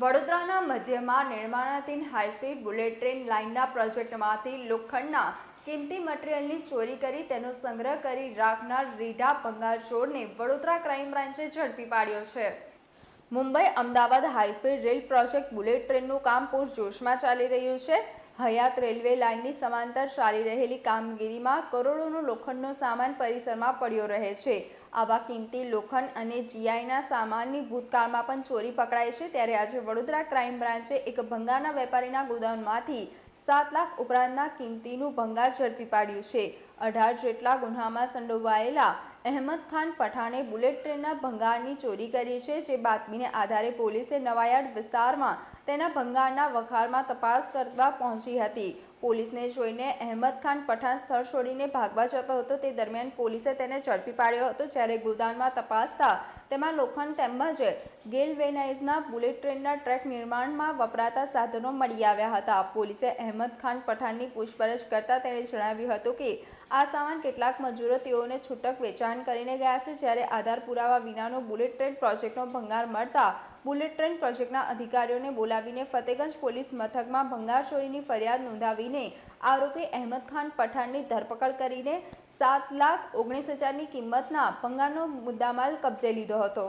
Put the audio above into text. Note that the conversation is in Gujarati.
વડોદરાના મધ્યમાં નિર્માણાધીન હાઈસ્પીડ બુલેટ ટ્રેન લાઇનના પ્રોજેક્ટમાંથી લોખંડના કિંમતી મટીરીયલની ચોરી કરી તેનો સંગ્રહ કરી રાખનાર રીઢા ભંગાર ચોરને વડોદરા ક્રાઇમ બ્રાન્ચે ઝડપી પાડ્યો છે. Mumbai Ahmedabad high speed rail project bullet ટ્રેનનું કામ પૂરજોશમાં ચાલી રહ્યું છે. હયાત રેલવે લાઇનની સમાંતર ચાલી રહેલી કામગીરીમાં કરોડોનો લોખંડનો સામાન પરિસરમાં પડ્યો રહે છે. આવા કિંમતી લોખંડ અને જીઆઈના સામાનની ભૂતકાળમાં પણ ચોરી પકડાય છે ત્યારે આજે વડોદરા ક્રાઇમ બ્રાન્ચે એક ભંગારના વેપારીના ગોદાઉનમાંથી સાત લાખ ઉપરાંતના કિંમતીનું ભંગાર ઝડપી પાડ્યું છે. અઢાર જેટલા ગુન્હામાં સંડોવાયેલા અહેમદ ખાન પઠાણે બુલેટ ટ્રેનના ભંગારની ચોરી કરી છે, જે બાતમીને આધારે પોલીસે નવાયાર્ડ વિસ્તારમાં તેના ભંગારના વખારમાં તપાસ કરવા પહોંચી હતી. પોલીસને જોઈને અહેમદ ખાન પઠાણ સ્થળ છોડીને ભાગવા જતો હતો. તે દરમિયાન પોલીસે તેને ઝડપી પાડ્યો હતો. જ્યારે ગોદાનમાં તપાસતા તેમાં લોખંડ તેમજ ગેલવેનાઇઝના બુલેટ ટ્રેનના ટ્રેક નિર્માણમાં વપરાતા સાધનો મળી આવ્યા હતા. પોલીસે અહેમદ ખાન પઠાણની પૂછપરછ કરતાં તેણે જણાવ્યું હતું કે, આ સામાન કેટલાક મજૂરો તેઓને છૂટક વેચાણ કરીને ગયા છે. જ્યારે આધાર પુરાવા વિનાનો બુલેટ ટ્રેન પ્રોજેક્ટનો ભંગાર મળતા બુલેટ ટ્રેન પ્રોજેક્ટના અધિકારીઓને બોલાવીને ફતેગંજ પોલીસ મથકમાં ભંગાર ચોરીની ફરિયાદ નોંધાવીને આરોપી અહેમદ ખાન પઠાણની ધરપકડ કરીને સાત લાખ ઓગણીસ હજારની કિંમતના ભંગારનો મુદ્દામાલ કબજે લીધો હતો.